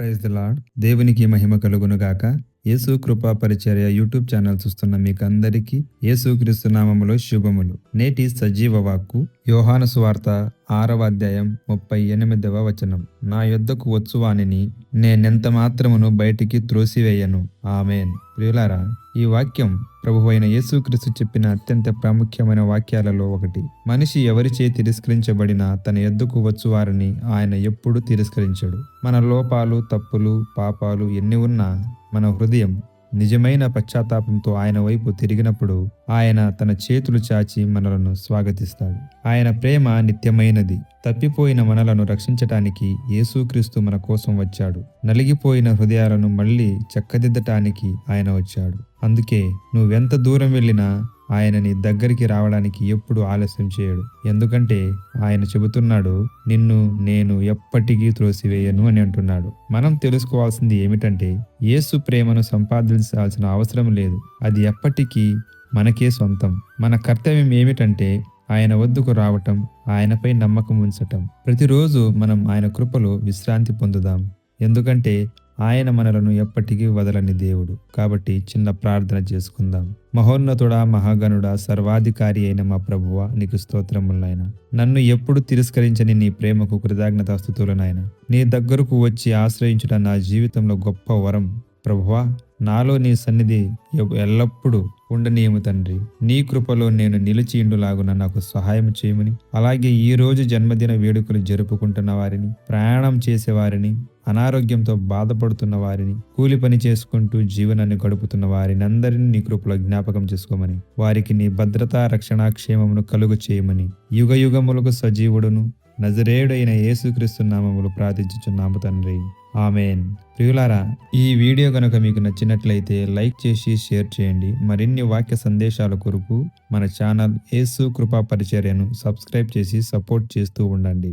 Praise the lord దేవునికి మహిమ కలుగునుగాక యేసు కృపా పరిచర్య యూట్యూబ్ ఛానల్ చూస్తున్న మీకు అందరికీ యేసుక్రీస్తు నామములో శుభములు. నేటి సజీవ వాక్కు యోహాను సువార్త ఆరవ అధ్యాయం ముప్పై ఎనిమిదవ వచనం. నా యొద్దకు వచ్చువానిని నేనెంత మాత్రమును బయటికి త్రోసివేయను. ఆమెన్. ప్రియులారా ఈ వాక్యం ప్రభువైన యేసుక్రీస్తు చెప్పిన అత్యంత ప్రాముఖ్యమైన వాక్యాలలో ఒకటి. మనిషి ఎవరిచే తిరస్కరించబడినా తన ఎద్దుకు వచ్చువారిని ఆయన ఎప్పుడూ తిరస్కరించడు. మన లోపాలు తప్పులు పాపాలు ఎన్ని ఉన్నా మన హృదయం నిజమైన పశ్చాత్తాపంతో ఆయన వైపు తిరిగినప్పుడు ఆయన తన చేతులు చాచి మనలను స్వాగతిస్తాడు. ఆయన ప్రేమ నిత్యమైనది. తప్పిపోయిన మనలను రక్షించటానికి యేసుక్రీస్తు మన కోసం వచ్చాడు. నలిగిపోయిన హృదయాలను మళ్ళీ చక్కదిద్దటానికి ఆయన వచ్చాడు. అందుకే నువ్వెంత దూరం వెళ్ళినా ఆయన నీ దగ్గరికి రావడానికి ఎప్పుడు ఆలస్యం చేయడు. ఎందుకంటే ఆయన చెబుతున్నాడు నిన్ను నేను ఎప్పటికీ త్రోసివేయను అని అంటున్నాడు. మనం తెలుసుకోవాల్సింది ఏమిటంటే యేసు ప్రేమను సంపాదించాల్సిన అవసరం లేదు. అది ఎప్పటికీ మనకే సొంతం. మన కర్తవ్యం ఏమిటంటే ఆయన వద్దకు రావటం ఆయనపై నమ్మకం ఉంచటం. ప్రతిరోజు మనం ఆయన కృపలో విశ్రాంతి పొందుదాం. ఎందుకంటే ఆయన మనలను ఎప్పటికీ వదలని దేవుడు. కాబట్టి చిన్న ప్రార్థన చేసుకుందాం. మహోన్నతుడా మహాగణుడా సర్వాధికారి అయిన మా ప్రభువ నీకు స్తోత్రములైన నన్ను ఎప్పుడు తిరస్కరించని నీ ప్రేమకు కృతజ్ఞతాస్థుతులనైనా నీ దగ్గరకు వచ్చి ఆశ్రయించుట నా జీవితంలో గొప్ప వరం. ప్రభువా నాలో నీ సన్నిధి ఎల్లప్పుడూ ఉండనీయము తండ్రి. నీ కృపలో నేను నిలిచియుండులాగున నాకు సహాయం చేయమని అలాగే ఈ రోజు జన్మదిన వేడుకలు జరుపుకుంటున్న వారిని ప్రయాణం చేసే వారిని అనారోగ్యంతో బాధపడుతున్న వారిని కూలి పని చేసుకుంటూ జీవనాన్ని గడుపుతున్న వారిని అందరినీ నీ కృపలో జ్ఞాపకం చేసుకోమని వారికి నీ భద్రతా రక్షణ క్షేమమును కలుగు చేయమని యుగ యుగములకు సజీవుడును నజరేయుడైన యేసుక్రీస్తు నామములు ప్రార్థించుచున్నాము తండ్రి. ఆమెన్. ప్రియులారా ఈ వీడియో కనుక మీకు నచ్చినట్లయితే లైక్ చేసి షేర్ చేయండి. మరిన్ని వాక్య సందేశాల కొరకు మన ఛానల్ యేసు కృపా పరిచర్యను సబ్స్క్రైబ్ చేసి సపోర్ట్ చేస్తూ ఉండండి.